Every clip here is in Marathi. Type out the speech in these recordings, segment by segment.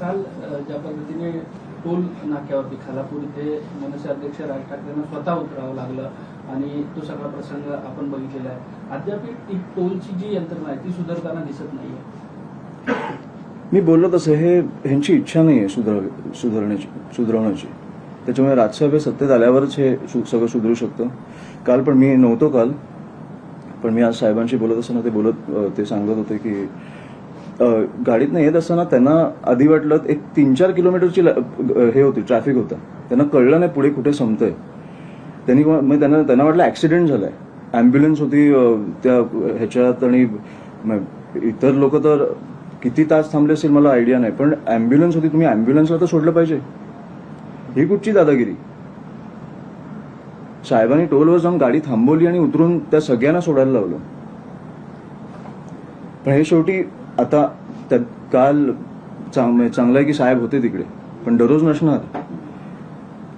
काल ज्या पद्धतीने टोल नाक्यावरती खालापूर इथे मनसे अध्यक्ष राज ठाकरेंना स्वतः उतरावं लागलं आणि तो सगळा प्रसंग आपण बघितलेला आहे. अद्याप ती टोलची जी यंत्रणा आहे ती सुधारताना दिसत नाहीये. मी बोललो तसं हे ह्यांची इच्छा नाही आहे सुधार सुधारण्याची सुधारवण्याची. त्याच्यामुळे राज्यसभेत सत्तेत आल्यावरच हे सगळं सुधरू शकतं. काल पण मी नव्हतो काल पण मी आज साहेबांशी बोलत असताना ते बोलत ते सांगत होते की गाडीतनं येत असताना त्यांना आधी वाटलं एक तीन चार किलोमीटरची हे होती ट्रॅफिक होतं. त्यांना कळलं नाही पुढे कुठे संपतंय. त्यांनी मग त्यांना त्यांना वाटलं ऍक्सिडेंट झालाय. अँब्युलन्स होती त्या ह्याच्यात आणि इतर लोक तर किती तास थांबले असेल मला आयडिया नाही पण अँब्युलन्स होती तुम्ही अँब्युलन्सला तर सोडलं पाहिजे. ही कुठची दादागिरी? साहेबांनी टोलवर जाऊन गाडी थांबवली आणि उतरून त्या सगळ्यांना सोडायला लावलं. पण हे शेवटी आता त्या- काल चांग- चांगलं आहे की साहेब होते तिकडे पण दररोज नसणार.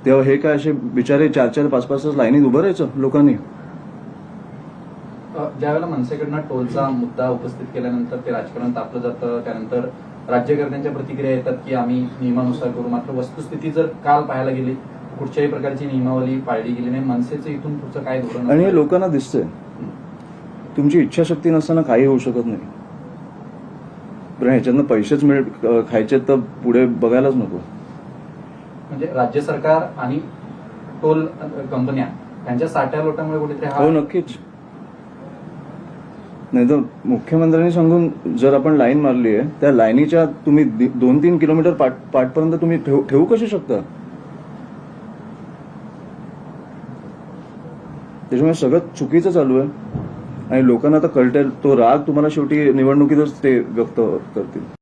तेव्हा हे काय असे बिचारे चार चार पाच पाच तास लाईनीत उभं राहायचं लोकांनी? अ, ज्यावेळेला मनसेकडनं टोलचा मुद्दा उपस्थित केल्यानंतर ते राजकारण तापलं जातं त्यानंतर राज्यकर्त्यांच्या प्रतिक्रिया येतात की आम्ही नियमानुसार करू. मात्र वस्तुस्थिती जर काल पाहायला गेली कुठच्याही प्रकारची नियमावली पाळली गेली नाही. मनसेचं इथून पुढचं काय धोरण आणि हे लोकांना दिसतंय. तुमची इच्छाशक्ती नसताना काही होऊ शकत नाही. पण ह्याच्यातनं पैसेच मिळ खायचे तर पुढे बघायलाच नको. म्हणजे राज्य सरकार आणि टोल कंपन्या यांच्या साठ्या लोटांमुळे कुठेतरी हो हा नक्कीच. नाही तर मुख्यमंत्र्यांनी सांगून जर आपण लाईन मारली आहे त्या लाईनीच्या तुम्ही दोन तीन किलोमीटर पाठ पाठपर्यंत तुम्ही ठेवू ठेवू कशी शकता? त्याच्यामुळे सगळं चुकीचं चालू आहे. आणि लोकांना आता कळतं तो राग तुम्हाला शेवटी निवडणुकीतच ते व्यक्त करतील.